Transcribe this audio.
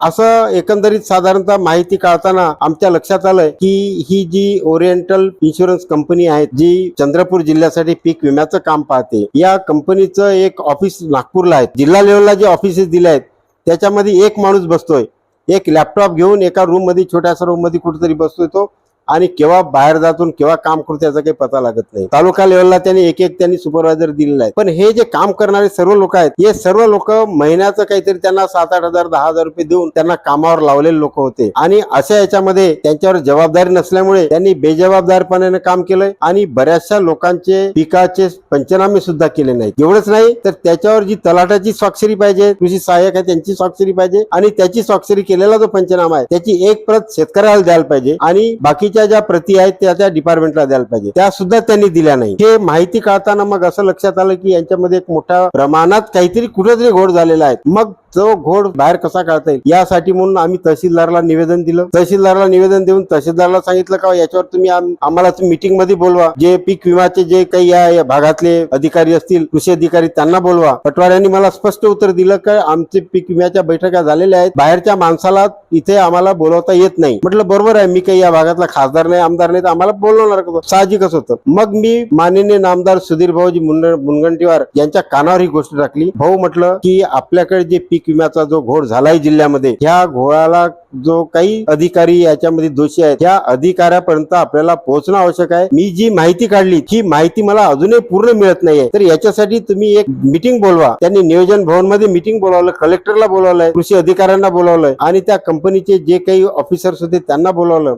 असं एकंदरीत साधारणतः माहिती काढताना आमच्या लक्षात आलं की ही जी ओरिएंटल इन्शुरन्स कंपनी आहे जी चंद्रपूर जिल्ह्यासाठी पीक विम्याचं काम पाहते या कंपनीचं एक ऑफिस नागपूरला आहे. जिल्हा लेवलला जे ऑफिसेस दिले आहेत त्याच्यामध्ये एक माणूस बसतोय. एक लॅपटॉप घेऊन एका रूममध्ये छोट्याशा रूममध्ये कुठेतरी बसतोय तो. आणि केव्हा बाहेर जातून केव्हा काम करतो त्याचा काही पता लागत नाही. तालुका लेवलला त्यांनी एक एक त्यांनी सुपरवायझर दिलेला आहे पण हे जे काम करणारे सर्व लोक आहेत हे सर्व लोक महिन्याचं काहीतरी त्यांना सात आठ हजार दहा हजार रुपये देऊन त्यांना कामावर लावलेले लोक होते. आणि अशा याच्यामध्ये त्यांच्यावर जबाबदारी नसल्यामुळे त्यांनी बेजबाबदारपणाने काम केलंय आणि बऱ्याचशा लोकांचे पिकाचे पंचनामे सुद्धा केले नाही एवढंच नाही तर त्याच्यावर जी तलाटाची स्वाक्षरी पाहिजे कृषी सहाय्यक आहे त्यांची स्वाक्षरी पाहिजे आणि त्याची स्वाक्षरी केलेला जो पंचनामा आहे त्याची एक प्रत शेतकऱ्याला द्यायला पाहिजे आणि बाकीच्या ज्या प्रती आहेत त्या त्या डिपार्टमेंटला द्यायला पाहिजे. त्या सुद्धा त्यांनी दिल्या नाही. हे माहिती काढताना मग असं लक्षात आलं की यांच्यामध्ये एक मोठ्या प्रमाणात काहीतरी कुठेतरी घोड झालेला आहे. मग तो घोड बाहेर कसा काढता येईल यासाठी म्हणून आम्ही तहसीलदारला निवेदन दिलं. तहसीलदारला निवेदन देऊन तहसीलदारला सांगितलं का याच्यावर तुम्ही आम्हाला मीटिंगमध्ये बोलवा. जे पीक विम्याचे जे काही या या भागातले अधिकारी असतील कृषी अधिकारी त्यांना बोलवा. पटवाऱ्यांनी मला स्पष्ट उत्तर दिलं का आमचे पीक विम्याच्या बैठका झालेल्या आहेत. बाहेरच्या माणसाला इथे आम्हाला बोलवता येत नाही. म्हटलं बरोबर आहे मी काही या भागातला खासदार नाही आमदार नाही तर आम्हाला बोलवणार साहजिकच होतं. मग मी माननीय नामदार सुधीर भाऊजी मुनगंटीवार यांच्या कानावर ही गोष्ट टाकली. भाऊ म्हटलं की आपल्याकडे जे पीक विम्याचा जो घोळ झालाय जिल्ह्यामध्ये ह्या घोळाला जो काही अधिकारी याच्यामध्ये दोषी आहेत त्या अधिकाऱ्यापर्यंत आपल्याला पोहोचणं आवश्यक आहे. मी जी माहिती काढली ही माहिती मला अजूनही पूर्ण मिळत नाहीये. तर याच्यासाठी तुम्ही एक मिटिंग बोलवा. त्यांनी नियोजन भवनमध्ये मिटिंग बोलावलं कलेक्टरला बोलावलंय कृषी अधिकाऱ्यांना बोलावलंय आणि त्या कंपनीचे जे काही ऑफिसर्स होते त्यांना बोलावलं.